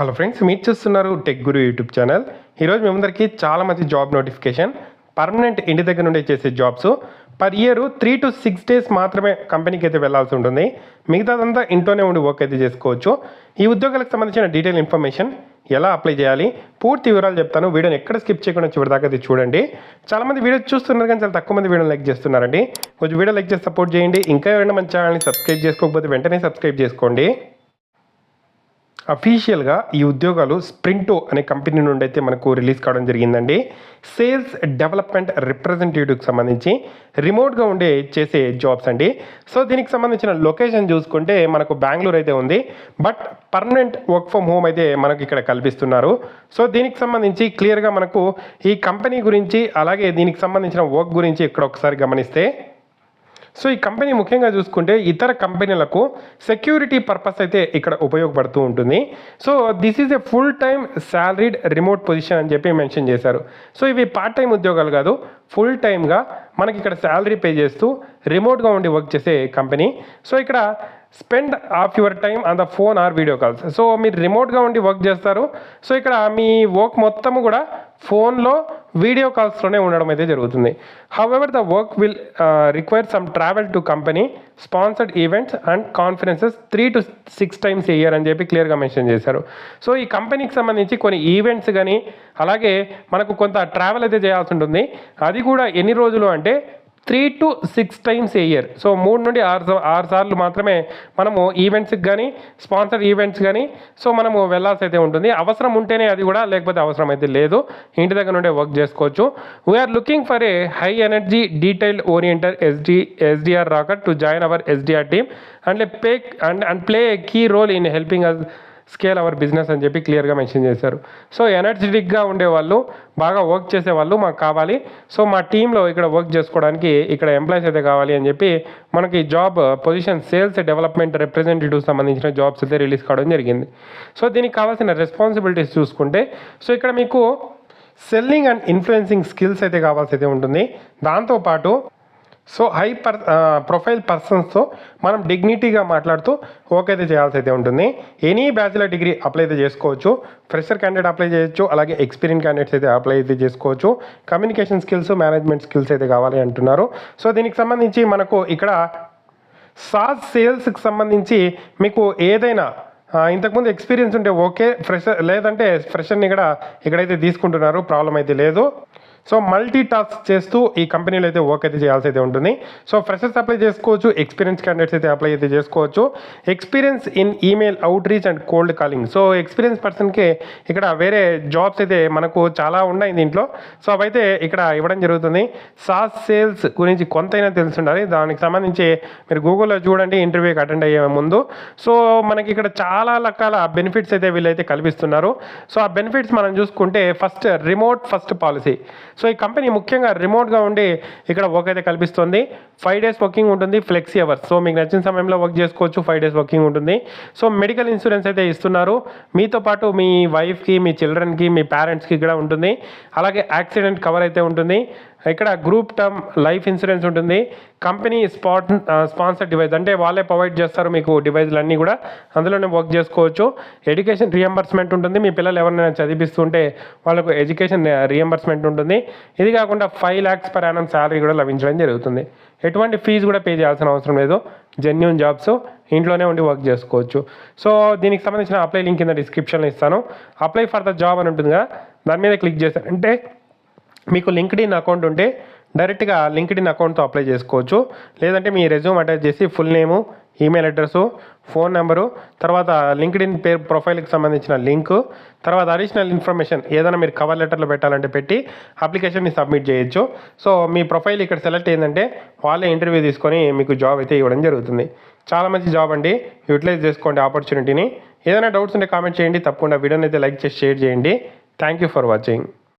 Hello friends మీరు చూస్తున్నారు tech గురు YouTube channel ఈరోజు మేమందరికీ చాలా మంచి జాబ్ నోటిఫికేషన్ పర్మనెంట్ ఇంటి దగ్గర నుండి చేసే jobs per year three to six days మాత్రమే కంపెనీకి అయితే వెళ్ళాల్సి ఉంటుంది. మిగతాదంతా ఇంట్లోనే ఉండి వర్క్ అయితే చేసుకోవచ్చు. ఈ ఉద్యోగాలకు సంబంధించిన డీటెయిల్ ఇన్ఫర్మేషన్ ఎలా అప్లై చేయాలి? పూర్తి వివరాలు చెప్తాను. వీడియోని ఎక్కడ స్కిప్ చేయకుండా చివరిదాకా అయితే చూడండి. చాలా మంది వీడియో చూస్తున్నారు కానీ చాలా తక్కువ మంది వీడియో లైక్ చేస్తున్నారండి. కొంచెం వీడియో లైక్ చేసి సపోర్ట్ చేయండి. ఇంకా ఎవరైనా మన ఛానల్ని సబ్స్క్రైబ్ చేసుకోకపోతే వెంటనే సబ్స్క్రైబ్ చేసుకోండి. అఫీషియల్గా ఈ ఉద్యోగాలు స్ప్రింటో అనే కంపెనీ నుండి అయితే మనకు రిలీజ్ కావడం జరిగిందండి. సేల్స్ డెవలప్మెంట్ రిప్రజెంటేటివ్కి సంబంధించి రిమోట్గా ఉండే చేసే జాబ్స్ అండి. సో దీనికి సంబంధించిన లొకేషన్ చూసుకుంటే మనకు బెంగళూరు అయితే ఉంది. But permanent work from home అయితే మనకు ఇక్కడ కల్పిస్తున్నారు. సో దీనికి సంబంధించి క్లియర్గా మనకు ఈ కంపెనీ గురించి అలాగే దీనికి సంబంధించిన వర్క్ గురించి ఇక్కడ ఒకసారి గమనిస్తే సో ఈ కంపెనీ ముఖ్యంగా చూసుకుంటే ఇతర కంపెనీలకు సెక్యూరిటీ పర్పస్ అయితే ఇక్కడ ఉపయోగపడుతూ ఉంటుంది. So this is a full time salaried remote position అని చెప్పి మెన్షన్ చేశారు. సో ఇవి పార్ట్ టైం ఉద్యోగాలు కాదు ఫుల్ టైమ్గా మనకి ఇక్కడ శాలరీ పే చేస్తూ రిమోట్గా ఉండి వర్క్ చేసే కంపెనీ. సో ఇక్కడ spend of your time on the phone or video calls. So మీరు రిమోట్గా ఉండి వర్క్ చేస్తారు. సో ఇక్కడ మీ వర్క్ మొత్తము కూడా ఫోన్లో వీడియో కాల్స్లోనే ఉండడం అయితే జరుగుతుంది. However the work will require some travel to company sponsored events and conferences three to six times year అని చెప్పి క్లియర్గా మెన్షన్ చేశారు. సో ఈ కంపెనీకి సంబంధించి కొన్ని ఈవెంట్స్ కానీ అలాగే మనకు కొంత ట్రావెల్ అయితే చేయాల్సి ఉంటుంది. అది కూడా ఎన్ని రోజులు అంటే three to six times a year. So మూడు నుండి ఆరు ఆరు సార్లు మాత్రమే మనము ఈవెంట్స్కి కానీ స్పాన్సర్ ఈవెంట్స్ కానీ సో మనము వెళ్ళాల్సి అయితే ఉంటుంది. అవసరం ఉంటేనే అది కూడా లేకపోతే అవసరం అయితే లేదు. ఇంటి దగ్గర నుండే వర్క్ చేసుకోవచ్చు. We're looking for a high energy detailed oriented SD SDR rocker to join our SDR team and play and and play a key role in helping us scale our business అని చెప్పి క్లియర్గా mention చేశారు. So ఎనర్జెటిక్గా ఉండేవాళ్ళు బాగా work చేసే వాళ్ళు మాకు కావాలి. సో మా టీంలో ఇక్కడ వర్క్ చేసుకోవడానికి ఇక్కడ ఎంప్లాయీస్ అయితే కావాలి అని చెప్పి మనకి job position sales development representative సంబంధించిన జాబ్స్ అయితే రిలీజ్ కావడం జరిగింది. సో దీనికి కావాల్సిన రెస్పాన్సిబిలిటీస్ చూసుకుంటే సో ఇక్కడ మీకు సెల్లింగ్ అండ్ ఇన్ఫ్లుయెన్సింగ్ స్కిల్స్ అయితే కావాల్సి అయితే ఉంటుంది. దాంతోపాటు సో హై పర్ ప్రొఫైల్ పర్సన్స్తో మనం డిగ్నిటీగా మాట్లాడుతూ ఓకే అయితే చేయాల్సి అయితే ఉంటుంది. ఎనీ బ్యాచిలర్ డిగ్రీ అప్లై అయితే చేసుకోవచ్చు. ఫ్రెషర్ క్యాండిడేట్ అప్లై చేయొచ్చు. అలాగే ఎక్స్పీరియన్స్ క్యాండిడేట్స్ అయితే అప్లై అయితే చేసుకోవచ్చు. కమ్యూనికేషన్ స్కిల్స్ మేనేజ్మెంట్ స్కిల్స్ అయితే కావాలి అంటున్నారు. సో దీనికి సంబంధించి మనకు ఇక్కడ సాస్ సేల్స్కి సంబంధించి మీకు ఏదైనా ఇంతకుముందు ఎక్స్పీరియన్స్ ఉంటే ఓకే ఫ్రెషర్ లేదంటే ఫ్రెషర్ని కూడా ఇక్కడైతే తీసుకుంటున్నారు. ప్రాబ్లం అయితే లేదు. సో మల్టీ టాస్క్ చేస్తూ ఈ కంపెనీలో అయితే వర్క్ అయితే చేయాల్సి అయితే ఉంటుంది. సో ఫ్రెషర్స్ అప్లై చేసుకోవచ్చు ఎక్స్పీరియన్స్ క్యాండిడేట్స్ అయితే అప్లై అయితే చేసుకోవచ్చు. Experience in email outreach and cold calling so experience పర్సన్కి ఇక్కడ వేరే జాబ్స్ అయితే మనకు చాలా ఉన్నాయి దీంట్లో. సో అవైతే ఇక్కడ ఇవ్వడం జరుగుతుంది. సాస్ సేల్స్ గురించి కొంతైనా తెలిసి ఉండాలి దానికి సంబంధించి మీరు గూగుల్లో చూడండి ఇంటర్వ్యూకి అటెండ్ అయ్యే ముందు. సో మనకి ఇక్కడ చాలా రకాల బెనిఫిట్స్ అయితే వీళ్ళైతే కల్పిస్తున్నారు. సో ఆ బెనిఫిట్స్ మనం చూసుకుంటే first remote first policy so ఈ కంపెనీ ముఖ్యంగా రిమోట్గా ఉండి ఇక్కడ వర్క్ అయితే కల్పిస్తుంది. ఫైవ్ డేస్ వర్కింగ్ ఉంటుంది ఫ్లెక్సీ అవర్స్ సో మీకు నచ్చిన సమయంలో వర్క్ చేసుకోవచ్చు ఫైవ్ డేస్ వర్కింగ్ ఉంటుంది. సో మెడికల్ ఇన్సూరెన్స్ అయితే ఇస్తున్నారు. మీతో పాటు మీ వైఫ్కి మీ చిల్డ్రన్కి మీ పేరెంట్స్కి కూడా ఉంటుంది. అలాగే యాక్సిడెంట్ కవర్ అయితే ఉంటుంది. ఇక్కడ గ్రూప్ టర్మ్ లైఫ్ ఇన్సూరెన్స్ ఉంటుంది. కంపెనీ స్పాట్ స్పాన్సర్ డివైస్ అంటే వాళ్ళే ప్రొవైడ్ చేస్తారు మీకు డివైజ్లు అన్నీ కూడా. అందులోనే వర్క్ చేసుకోవచ్చు. ఎడ్యుకేషన్ రియంబర్స్మెంట్ ఉంటుంది. మీ పిల్లలు ఎవరినైనా చదివిస్తుంటే వాళ్ళకు ఎడ్యుకేషన్ రియంబర్స్మెంట్ ఉంటుంది. ఇది కాకుండా five lakhs per annum salary కూడా లభించడం జరుగుతుంది. ఎటువంటి ఫీజు కూడా పే చేయాల్సిన అవసరం లేదు. జెన్యున్ జాబ్స్ ఇంట్లోనే ఉండి వర్క్ చేసుకోవచ్చు. సో దీనికి సంబంధించిన అప్లై లింక్ కింద డిస్క్రిప్షన్లో ఇస్తాను. అప్లై ఫర్ ద జాబ్ అని ఉంటుంది కదా దాని మీద క్లిక్ చేశారంటే మీకు లింక్డ్ ఇన్ అకౌంట్ ఉంటే డైరెక్ట్గా లింక్డ్ ఇన్ అకౌంట్తో అప్లై చేసుకోవచ్చు. లేదంటే మీ రెజ్యూమ్ అటాచ్ చేసి full name email address phone number తర్వాత లింక్డ్ ఇన్ పేరు ప్రొఫైల్కి సంబంధించిన లింకు తర్వాత అడిషనల్ ఇన్ఫర్మేషన్ ఏదైనా మీరు కవర్ లెటర్లో పెట్టాలంటే పెట్టి అప్లికేషన్ని సబ్మిట్ చేయొచ్చు. సో మీ ప్రొఫైల్ ఇక్కడ సెలెక్ట్ అయిందంటే వాళ్ళే ఇంటర్వ్యూ తీసుకొని మీకు జాబ్ అయితే ఇవ్వడం జరుగుతుంది. చాలా మంచి జాబ్ అండి. యూటిలైజ్ చేసుకోండి ఆపర్చునిటీని ఏదైనా డౌట్స్ ఉంటే కామెంట్ చేయండి. తప్పకుండా వీడియోని అయితే లైక్ చేసి షేర్ చేయండి. Thank you for watching